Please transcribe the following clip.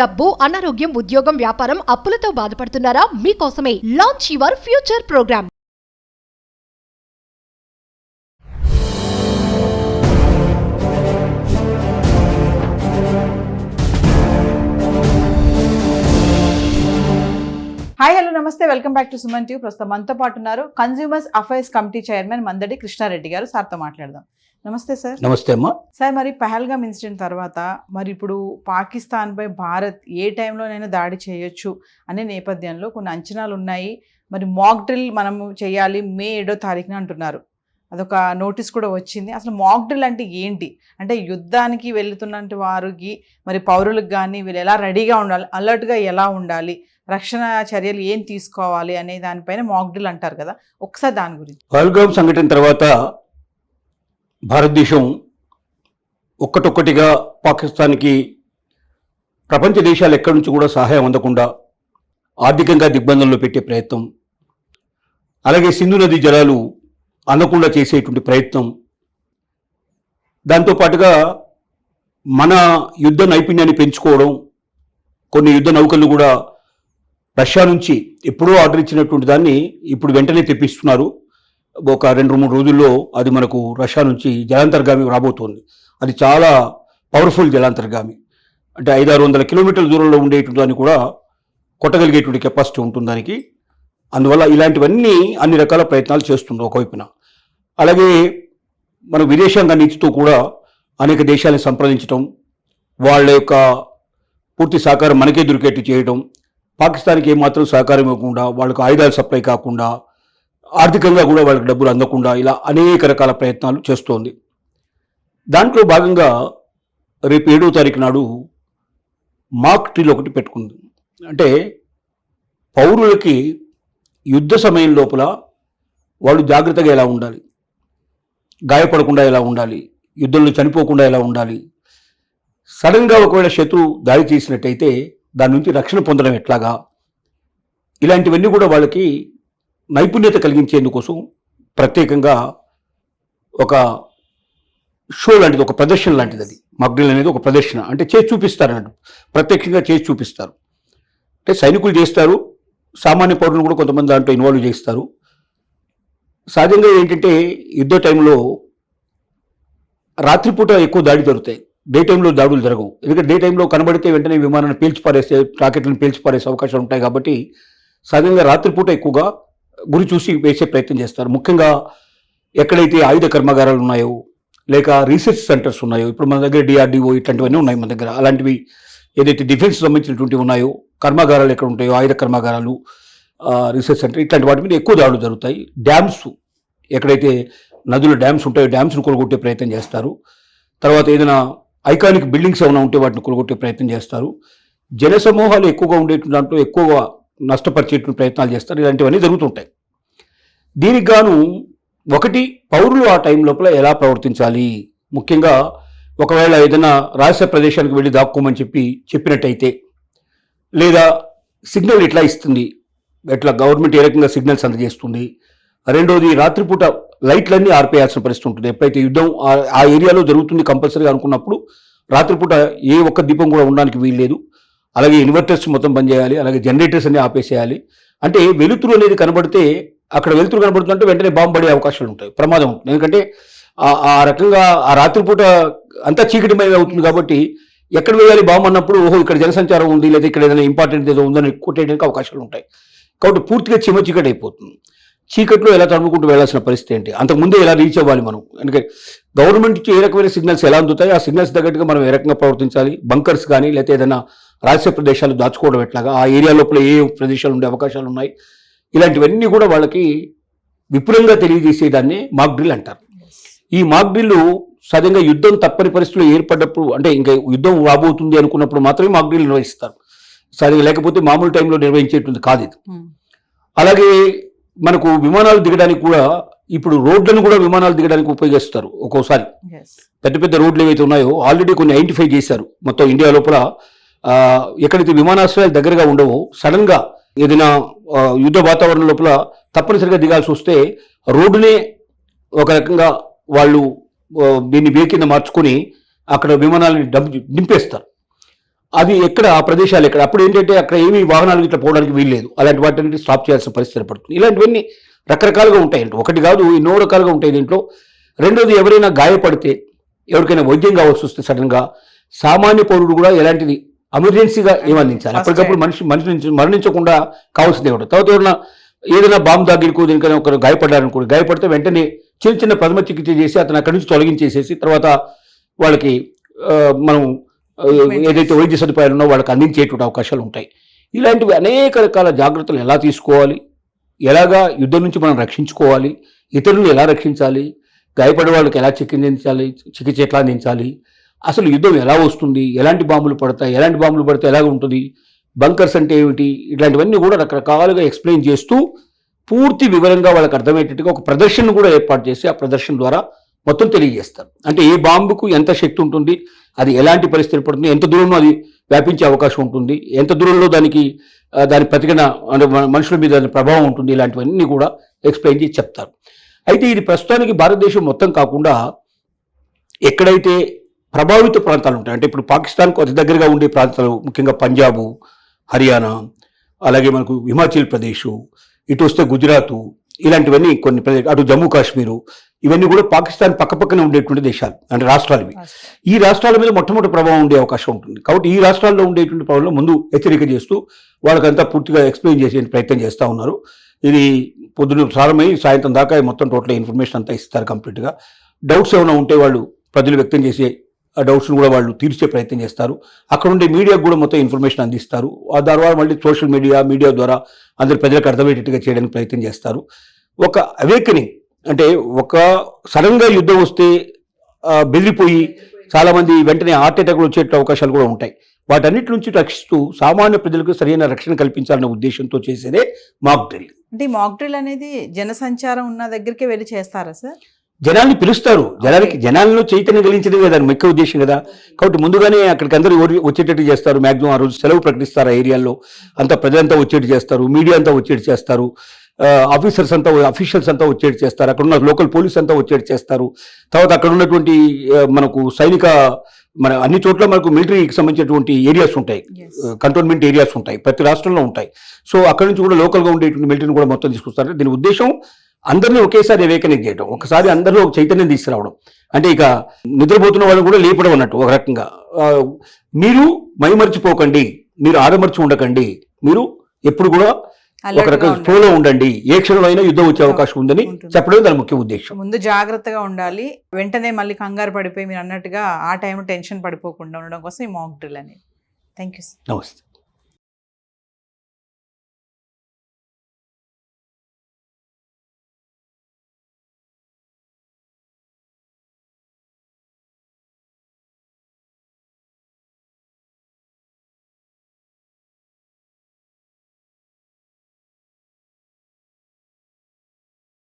డబ్బు అనారోగ్యం ఉద్యోగం వ్యాపారం అప్పులతో బాధపడుతున్నారా? మీకోసమే launch your future program hi hello నమస్తే. Welcome back to Suman TV ప్రస్తుతం మనతో పాటు ఉన్నారు consumers affairs committee chairman Mandadi Krishna Reddy గారు. సార్తో మాట్లాడదాం. నమస్తే సార్. నమస్తే అమ్మా. సార్ మరి పహల్గామ్ ఇన్సిడెంట్ తర్వాత మరి ఇప్పుడు పాకిస్తాన్పై భారత్ ఏ టైంలోనైనా దాడి చేయొచ్చు అనే నేపథ్యంలో కొన్ని అంచనాలు ఉన్నాయి. మరి మాక్ డ్రిల్ మనము చేయాలి మే ఏడో తారీఖున అంటున్నారు. అదొక నోటీస్ కూడా వచ్చింది. అసలు మాక్ డ్రిల్ అంటే ఏంటి? అంటే యుద్ధానికి వెళ్తున్నటువంటి వారికి మరి పౌరులకు కానీ వీళ్ళు ఎలా రెడీగా ఉండాలి? అలర్ట్గా ఎలా ఉండాలి? రక్షణ చర్యలు ఏం తీసుకోవాలి అనే దానిపైన మాక్ డ్రిల్ అంటారు కదా. ఒకసారి దాని గురించి. పహల్గామ్ సంఘటన తర్వాత భారతదేశం ఒక్కటొక్కటిగా పాకిస్తాన్కి ప్రపంచ దేశాలు ఎక్కడి నుంచి కూడా సహాయం అందకుండా ఆర్థికంగా దిగ్బంధంలో పెట్టే ప్రయత్నం అలాగే సింధు నది జలాలు అందకుండా చేసేటువంటి ప్రయత్నం. దాంతోపాటుగా మన యుద్ధ నైపుణ్యాన్ని పెంచుకోవడం కొన్ని యుద్ధ నౌకలు కూడా రష్యా నుంచి ఎప్పుడో ఆర్డర్ ఇచ్చినటువంటి దాన్ని ఇప్పుడు వెంటనే తెప్పిస్తున్నారు. ఒక రెండు మూడు రోజుల్లో అది మనకు రష్యా నుంచి జలాంతర్గామి రాబోతోంది. అది చాలా పవర్ఫుల్ జలాంతర్గామి. అంటే ఐదారు వందల కిలోమీటర్ల దూరంలో ఉండేటువంటి దాన్ని కూడా కొట్టగలిగేటువంటి కెపాసిటీ ఉంటుంది దానికి. అందువల్ల ఇలాంటివన్నీ అన్ని రకాల ప్రయత్నాలు చేస్తుంది ఒకవైపున. అలాగే మన విదేశాంగ నీతితో కూడా అనేక దేశాలను సంప్రదించడం వాళ్ళ యొక్క పూర్తి సహకారం మనకే దొరికేట్టు చేయడం పాకిస్తాన్కి ఏమాత్రం సహకారం ఇవ్వకుండా వాళ్ళకు ఆయుధాలు సప్లై కాకుండా ఆర్థికంగా కూడా వాళ్ళకి డబ్బులు అందకుండా ఇలా అనేక రకాల ప్రయత్నాలు చేస్తోంది. దాంట్లో భాగంగా రేపు ఏడో తారీఖు నాడు మాక్ డ్రిల్ ఒకటి పెట్టుకుంది. అంటే పౌరులకి యుద్ధ సమయం లోపల వాళ్ళు జాగ్రత్తగా ఎలా ఉండాలి? గాయపడకుండా ఎలా ఉండాలి? యుద్ధంలో చనిపోకుండా ఎలా ఉండాలి? సడన్గా ఒకవేళ శత్రువు దాడి చేసినట్టయితే దాని నుంచి రక్షణ పొందడం ఎట్లాగా? ఇలాంటివన్నీ కూడా వాళ్ళకి నైపుణ్యత కలిగించేందుకోసం ప్రత్యేకంగా ఒక షో లాంటిది ఒక ప్రదర్శన లాంటిది అది. మగ్డిల్ అనేది ఒక ప్రదర్శన. అంటే చేసి చూపిస్తారు అన్నట్టు. ప్రత్యక్షంగా చేసి చూపిస్తారు. అంటే సైనికులు చేస్తారు. సామాన్య పౌరులు కూడా కొంతమంది దాంట్లో ఇన్వాల్వ్ చేస్తారు. సహజంగా ఏంటంటే యుద్ధ టైంలో రాత్రిపూట ఎక్కువ దాడి జరుగుతాయి. డే టైంలో దాడులు జరగవు. ఎందుకంటే డే టైంలో కనబడితే వెంటనే విమానాన్ని పీల్చిపారేస్తే రాకెట్లను పీల్చిపారేసే అవకాశాలు ఉంటాయి కాబట్టి సహజంగా రాత్రిపూట ఎక్కువగా గురి చూసి వేసే ప్రయత్నం చేస్తారు. ముఖ్యంగా ఎక్కడైతే ఆయుధ కర్మాగారాలు ఉన్నాయో లేక రీసెర్చ్ సెంటర్స్ ఉన్నాయో ఇప్పుడు మన దగ్గర డిఆర్డిఓ ఇట్లాంటివన్నీ ఉన్నాయి మన దగ్గర. అలాంటివి ఏదైతే డిఫెన్స్ సంబంధించినటువంటివి ఉన్నాయో కర్మాగారాలు ఎక్కడ ఉంటాయో ఆయుధ కర్మాగారాలు రీసెర్చ్ సెంటర్ ఇట్లాంటి వాటి మీద ఎక్కువ దాడులు జరుగుతాయి. డ్యామ్స్ ఎక్కడైతే నదులు డ్యామ్స్ ఉంటాయో డ్యామ్స్ను కొలగొట్టే ప్రయత్నం చేస్తారు. తర్వాత ఏదైనా ఐకానిక్ బిల్డింగ్స్ ఏమైనా ఉంటే వాటిని కొలగొట్టే ప్రయత్నం చేస్తారు. జన సమూహాలు ఎక్కువగా ఉండేటువంటి దాంట్లో ఎక్కువగా నష్టపరిచేటువంటి ప్రయత్నాలు చేస్తారు. ఇలాంటివన్నీ జరుగుతుంటాయి. దీనికి గాను ఒకటి పౌరులు ఆ టైం లోపల ఎలా ప్రవర్తించాలి? ముఖ్యంగా ఒకవేళ ఏదైనా రహస్య ప్రదేశానికి వెళ్ళి దాక్కోమని చెప్పి చెప్పినట్టయితే లేదా సిగ్నల్ ఎట్లా ఇస్తుంది? ఎట్లా గవర్నమెంట్ ఏ రకంగా సిగ్నల్స్ అందజేస్తుంది? రెండోది రాత్రిపూట లైట్లన్నీ ఆర్పేయాల్సిన పరిస్థితి ఉంటుంది. ఎప్పుడైతే యుద్ధం ఆ- ఆ ఏరియాలో జరుగుతుంది కంపల్సరీగా అనుకున్నప్పుడు రాత్రిపూట ఏ ఒక్క దీపం కూడా ఉండడానికి వీల్లేదు. అలాగే ఇన్వర్టర్స్ మొత్తం బంద్ చేయాలి అలాగే జనరేటర్స్ అన్ని ఆపేసేయాలి. అంటే వెలుతురు అనేది కనబడితే అక్కడ వెలుతురు కనబడుతుందంటే వెంటనే బాంబు పడే అవకాశాలు ఉంటాయి ప్రమాదం ఉంటుంది. ఎందుకంటే ఆ- రకంగా ఆ రాత్రిపూట అంతా చీకటిమయం అవుతుంది కాబట్టి ఎక్కడ వేయాలి బాంబు అన్నప్పుడు ఓహో ఇక్కడ జనసంచారం ఉంది లేదా ఇక్కడ ఏదైనా ఇంపార్టెంట్ ఏదో ఉందని కొట్టేయడానికి అవకాశాలు ఉంటాయి. కాబట్టి పూర్తిగా చిమ చీకటి అయిపోతుంది చీకట్లో ఎలా తడుముకుంటూ వెళ్ళాల్సిన పరిస్థితి ఏంటి? అంతకుముందే ఎలా రీచ్ అవ్వాలి మనం? ఎందుకంటే గవర్నమెంట్ నుంచి ఏ రకమైన సిగ్నల్స్ ఎలా అందుతాయి? ఆ సిగ్నల్స్ తగ్గట్టుగా మనం ఏ రకంగా ప్రవర్తించాలి? బంకర్స్ కానీ లేకపోతే ఏదైనా రహస్య ప్రదేశాలు దాచుకోవడం ఎట్లాగా? ఆ ఏరియా లోపల ఏ ప్రదేశాలు ఉండే అవకాశాలు ఉన్నాయి? ఇలాంటివన్నీ కూడా వాళ్ళకి విపులంగా తెలియజేసేదాన్ని మాక్ డ్రిల్ అంటారు. ఈ మాక్ డ్రిల్ సహజంగా యుద్ధం తప్పని పరిస్థితులు ఏర్పడ్డప్పుడు అంటే ఇంకా యుద్ధం రాబోతుంది అనుకున్నప్పుడు మాత్రమే మాక్ డ్రిల్ నిర్వహిస్తారు. సరే లేకపోతే మామూలు టైంలో నిర్వహించేటువంటి కాదు ఇది అలాగే మనకు విమానాలు దిగడానికి కూడా ఇప్పుడు రోడ్లను కూడా విమానాలు దిగడానికి ఉపయోగిస్తారు ఒక్కోసారి. పెద్ద పెద్ద రోడ్లు ఏవైతే ఉన్నాయో ఆల్రెడీ కొన్ని ఐడెంటిఫై చేశారు మొత్తం ఇండియా లోపల ఎక్కడైతే విమానాశ్రయాలు దగ్గరగా ఉండవో సడన్గా ఏదైనా యుద్ధ వాతావరణం లోపల తప్పనిసరిగా దిగాల్సి వస్తే రోడ్డునే ఒక రకంగా వాళ్ళు దీన్ని వే కింద మార్చుకొని అక్కడ విమానాలని డంప్ నింపేస్తారు అది ఎక్కడ ఆ ప్రదేశాలు ఎక్కడ? అప్పుడు ఏంటంటే అక్కడ ఏమీ వాహనాలు ఇట్లా పోవడానికి వీల్లేదు. అలాంటి వాటిని స్టాప్ చేయాల్సిన పరిస్థితి పడుతుంది ఇలాంటివన్నీ రకరకాలుగా ఉంటాయి ఒకటి కాదు ఎన్నో రకాలుగా ఉంటాయి దీంట్లో. రెండోది ఎవరైనా గాయపడితే ఎవరికైనా వైద్యం కావాల్సి వస్తే సడన్గా సామాన్య పౌరుడు కూడా ఎలాంటిది ఎమర్జెన్సీగా ఏమందించాలి అప్పటికప్పుడు. మనిషి మనిషి నుంచి మరణించకుండా కావాల్సింది ఎవరు తర్వాత ఎవరైనా ఏదైనా బాంబు దాగిడికో దీనికైనా ఒకరు గాయపడ్డారనుకోండి గాయపడితే వెంటనే చిన్న చిన్న ప్రథమ చికిత్స చేసి అతను అక్కడి నుంచి తొలగించేసేసి తర్వాత వాళ్ళకి మనం ఏదైతే వైద్య సదుపాయాలు ఉన్నో వాళ్ళకి అందించేటువంటి అవకాశాలు ఉంటాయి. ఇలాంటివి అనేక రకాల జాగ్రత్తలు ఎలా తీసుకోవాలి? ఎలాగా యుద్ధం నుంచి మనం రక్షించుకోవాలి? ఇతరులను ఎలా రక్షించాలి? గాయపడే వాళ్ళకి ఎలా చికిత్సించాలి చికిత్స ఎట్లా అందించాలి? అసలు యుద్ధం ఎలా వస్తుంది? ఎలాంటి బాంబులు పడతాయి? ఎలాంటి బాంబులు పడితే ఎలాగ ఉంటుంది? బంకర్స్ అంటే ఏమిటి? ఇట్లాంటివన్నీ కూడా రకరకాలుగా ఎక్స్ప్లెయిన్ చేస్తూ పూర్తి వివరంగా వాళ్ళకి అర్థమయ్యేటట్టుగా ఒక ప్రదర్శన కూడా ఏర్పాటు చేసి ఆ ప్రదర్శన ద్వారా మొత్తం తెలియజేస్తారు. అంటే ఏ బాంబుకు ఎంత శక్తి ఉంటుంది? అది ఎలాంటి పరిస్థితి పడుతుంది? ఎంత దూరంలో అది వ్యాపించే అవకాశం ఉంటుంది? ఎంత దూరంలో దానికి దాని ప్రతిగన అంటే మనుషుల మీద దాని ప్రభావం ఉంటుంది? ఇలాంటివన్నీ కూడా ఎక్స్ప్లెయిన్ చేసి చెప్తారు. అయితే ఇది ప్రస్తుతానికి భారతదేశం మొత్తం కాకుండా ఎక్కడైతే ప్రభావిత ప్రాంతాలు ఉంటాయి. అంటే ఇప్పుడు పాకిస్తాన్కు అతి దగ్గరగా ఉండే ప్రాంతాలు ముఖ్యంగా పంజాబు హర్యానా అలాగే మనకు హిమాచల్ ప్రదేశ్ ఇటు వస్తే గుజరాత్ ఇలాంటివన్నీ కొన్ని ప్రదేశ్ అటు జమ్మూ కాశ్మీరు ఇవన్నీ కూడా పాకిస్తాన్ పక్కపక్కనే ఉండేటువంటి దేశాలు అంటే రాష్ట్రాలు ఇవి ఈ రాష్ట్రాల మీద మొట్టమొదటి ప్రభావం ఉండే అవకాశం ఉంటుంది. కాబట్టి ఈ రాష్ట్రాల్లో ఉండేటువంటి ప్రభావంలో ముందు హెచ్చరిక చేస్తూ వాళ్ళకంతా పూర్తిగా ఎక్స్ప్లెయిన్ చేసే ప్రయత్నం చేస్తూ ఉన్నారు. ఇది పొద్దున ప్రారంభమై సాయంత్రం దాకా మొత్తం టోటల్ ఇన్ఫర్మేషన్ అంతా ఇస్తారు కంప్లీట్గా. డౌట్స్ ఏమైనా ఉంటే వాళ్ళు ప్రజలు వ్యక్తం చేసే డౌట్స్ను కూడా వాళ్ళు తీర్చే ప్రయత్నం చేస్తారు. అక్కడ ఉండే మీడియాకు కూడా మొత్తం ఇన్ఫర్మేషన్ అందిస్తారు. ఆ ద్వారా మళ్ళీ సోషల్ మీడియా మీడియా ద్వారా అందరి ప్రజలకు అర్థమయ్యేటట్టుగా చేయడానికి ప్రయత్నం చేస్తారు. ఒక అవేకనింగ్ అంటే ఒక సడన్గా యుద్ధం వస్తే బెదిరిపోయి చాలామంది వెంటనే హార్ట్ అటాక్లు వచ్చే అవకాశాలు కూడా ఉంటాయి. వాటన్నిటి నుంచి రక్షిస్తూ సామాన్య ప్రజలకు సరైన రక్షణ కల్పించాలనే ఉద్దేశంతో చేసేదే మాక్ డ్రిల్ అంటే మాక్ డ్రిల్ అనేది జనసంచారం ఉన్న దగ్గరికే వెళ్ళి చేస్తారా సార్? జనాల్ని పిలుస్తారు. జనానికి జనాలను చైతన్యం కలిగించడం కదా ముఖ్య ఉద్దేశం కదా. కాబట్టి ముందుగానే అక్కడికి అందరూ వచ్చేటట్టు చేస్తారు. మాక్సిమం ఆ రోజు సెలవు ప్రకటిస్తారు ఆ ఏరియాలో. అంతా ప్రజలంతా వచ్చేట్టు చేస్తారు. మీడియా అంతా వచ్చేట్టు చేస్తారు. ఆఫీసర్స్ అంతా అఫీషియల్స్ అంతా వచ్చేట్టు చేస్తారు. అక్కడ ఉన్న లోకల్ పోలీస్ అంతా వచ్చేట్టు చేస్తారు. తర్వాత అక్కడ ఉన్నటువంటి మనకు సైనిక మన అన్ని చోట్ల మనకు మిలిటరీకి సంబంధించినటువంటి ఏరియాస్ ఉంటాయి. కంటోన్మెంట్ ఏరియాస్ ఉంటాయి. ప్రతి రాష్ట్రంలో ఉంటాయి. సో అక్కడ నుంచి కూడా లోకల్గా ఉండేటువంటి మిలిటరీని కూడా మొత్తం తీసుకొస్తారు. దీని ఉద్దేశం అందరినీ ఒకేసారి అవేకనెక్ట్ చేయడం ఒకసారి అందరిలో ఒక చైతన్యం తీసుకురావడం. అంటే ఇక నిద్రపోతున్న వాళ్ళని కూడా లేపడం అన్నట్టు ఒక రకంగా. మీరు మైమర్చిపోకండి. మీరు ఆరమర్చి ఉండకండి. మీరు ఎప్పుడు కూడా ఒక రకం. ఫ్లోలో ఉండండి. ఏ క్షణంలో అయినా యుద్ధం వచ్చే అవకాశం ఉందని. చెప్పడం దాని ముఖ్య ఉద్దేశం. ముందు జాగ్రత్తగా ఉండాలి. వెంటనే మళ్ళీ కంగారు పడిపోయి మీరు అన్నట్టుగా ఆ టైంలో టెన్షన్ పడిపోకుండా ఉండడం కోసం ఈ మాక్ డ్రిల్ అనేది. థ్యాంక్ యూ నమస్తే.